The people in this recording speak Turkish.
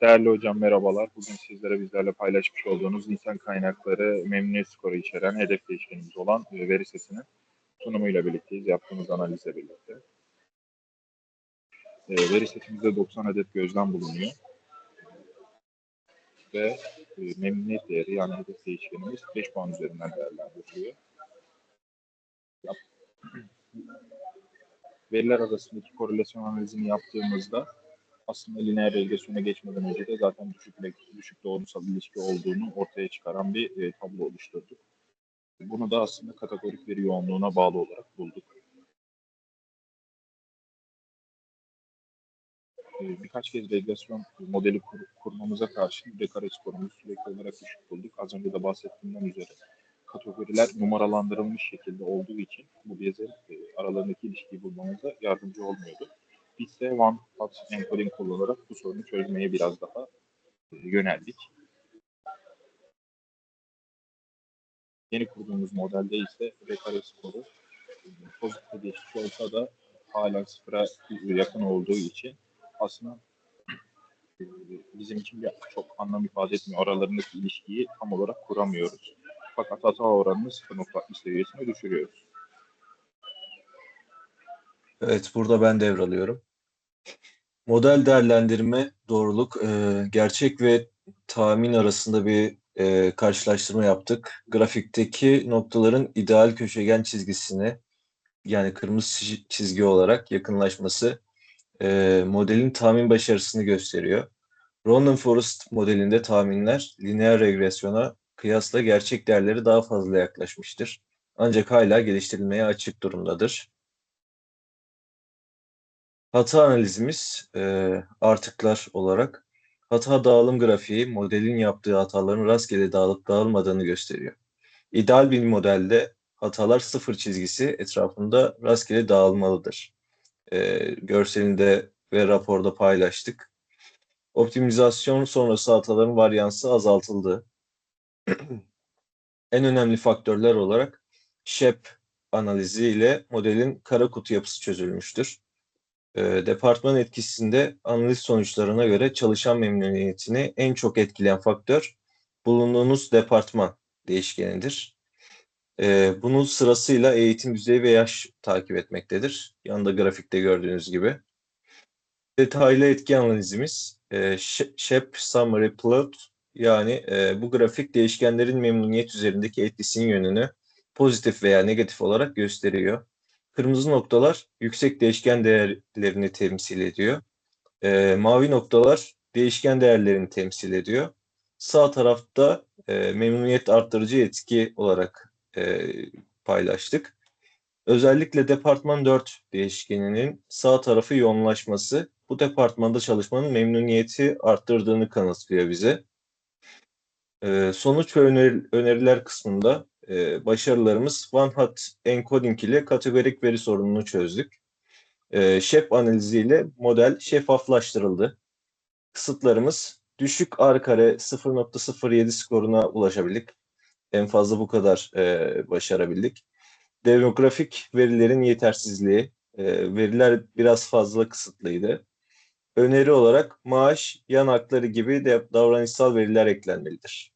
Değerli hocam merhabalar. Bugün sizlere bizlerle paylaşmış olduğunuz insan kaynakları memnuniyet skoru içeren hedef değişkenimiz olan e, veri setinin sunumuyla birlikteyiz. Yaptığımız analizle birlikte. E, veri setimizde 90 adet gözlem bulunuyor. Ve e, memnuniyet değeri yani hedef değişkenimiz 5 puan üzerinden değerlendiriliyor. Veriler arasındaki korelasyon analizini yaptığımızda aslında lineer regresyona geçmeden önce de zaten düşük, düşük doğrusal ilişki olduğunu ortaya çıkaran bir e, tablo oluşturduk. Bunu da aslında kategorik veri yoğunluğuna bağlı olarak bulduk. E, birkaç kez regresyon modeli kur, kurmamıza karşın dekare skorumuzu sürekli olarak düşük bulduk. Az önce de bahsettiğimden üzere kategoriler numaralandırılmış şekilde olduğu için bu bize e, aralarındaki ilişkiyi bulmamıza yardımcı olmuyordu. De one hot encoding kullanarak bu sorunu çözmeye biraz daha e, yöneldik. Yeni kurduğumuz modelde ise rekare skoru e, pozitif geçmiş olsa da hala sıfıra yakın olduğu için aslında e, bizim için bir çok anlam ifade etmiyor. Aralarındaki ilişkiyi tam olarak kuramıyoruz. Fakat hata oranını 0.60 seviyesine düşürüyoruz. Evet, burada ben devralıyorum. Model değerlendirme, doğruluk, e, gerçek ve tahmin arasında bir e, karşılaştırma yaptık. Grafikteki noktaların ideal köşegen çizgisine, yani kırmızı çiz- çizgi olarak yakınlaşması e, modelin tahmin başarısını gösteriyor. Random Forest modelinde tahminler lineer regresyona kıyasla gerçek değerleri daha fazla yaklaşmıştır. Ancak hala geliştirilmeye açık durumdadır. Hata analizimiz e, artıklar olarak hata dağılım grafiği modelin yaptığı hataların rastgele dağılıp dağılmadığını gösteriyor. İdeal bir modelde hatalar sıfır çizgisi etrafında rastgele dağılmalıdır. E, görselinde ve raporda paylaştık. Optimizasyon sonrası hataların varyansı azaltıldı. en önemli faktörler olarak SHEP analizi ile modelin kara kutu yapısı çözülmüştür. E, departman etkisinde analiz sonuçlarına göre çalışan memnuniyetini en çok etkileyen faktör bulunduğunuz departman değişkenidir. E, bunun sırasıyla eğitim düzeyi ve yaş takip etmektedir. Yanında grafikte gördüğünüz gibi. Detaylı etki analizimiz e, Sh- SHEP Summary Plot yani e, bu grafik değişkenlerin memnuniyet üzerindeki etkisinin yönünü pozitif veya negatif olarak gösteriyor. Kırmızı noktalar yüksek değişken değerlerini temsil ediyor. Ee, mavi noktalar değişken değerlerini temsil ediyor. Sağ tarafta e, memnuniyet arttırıcı etki olarak e, paylaştık. Özellikle departman 4 değişkeninin sağ tarafı yoğunlaşması bu departmanda çalışmanın memnuniyeti arttırdığını kanıtlıyor bize. Ee, sonuç ve öneri- öneriler kısmında e, başarılarımız One Hot Encoding ile kategorik veri sorununu çözdük. E, şef analiziyle model şeffaflaştırıldı. Kısıtlarımız düşük R kare 0.07 skoruna ulaşabildik. En fazla bu kadar e, başarabildik. Demografik verilerin yetersizliği, e, veriler biraz fazla kısıtlıydı. Öneri olarak maaş, yan hakları gibi de davranışsal veriler eklenmelidir.